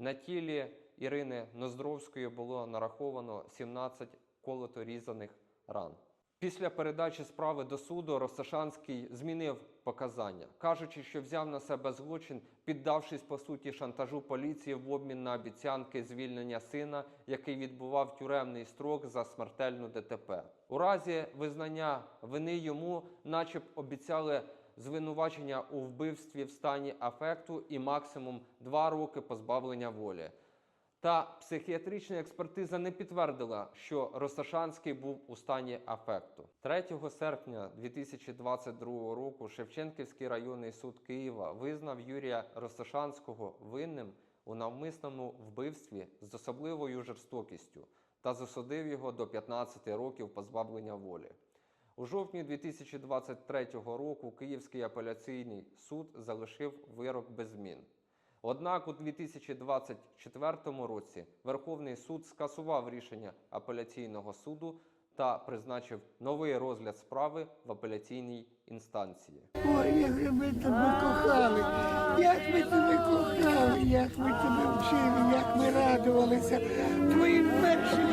На тілі Ірини Ноздровської було нараховано 17 колото-різаних ран. Після передачі справи до суду Росташанський змінив показання, кажучи, що взяв на себе злочин, піддавшись по суті шантажу поліції в обмін на обіцянки звільнення сина, який відбував тюремний строк за смертельну ДТП. У разі визнання вини йому, начеб, обіцяли звинувачення у вбивстві в стані афекту і максимум 2 роки позбавлення волі. Та психіатрична експертиза не підтвердила, що Росташанський був у стані афекту. 3 серпня 2022 року Шевченківський районний суд Києва визнав Юрія Росташанського винним у навмисному вбивстві з особливою жорстокістю та засудив його до 15 років позбавлення волі. У жовтні 2023 року Київський апеляційний суд залишив вирок без змін. Однак у 2024 році Верховний суд скасував рішення апеляційного суду та призначив новий розгляд справи в апеляційній інстанції. Ой, як ми тебе кохали, як ми тебе кохали, як ми тебе вчили, як ми радувалися твоїм першим.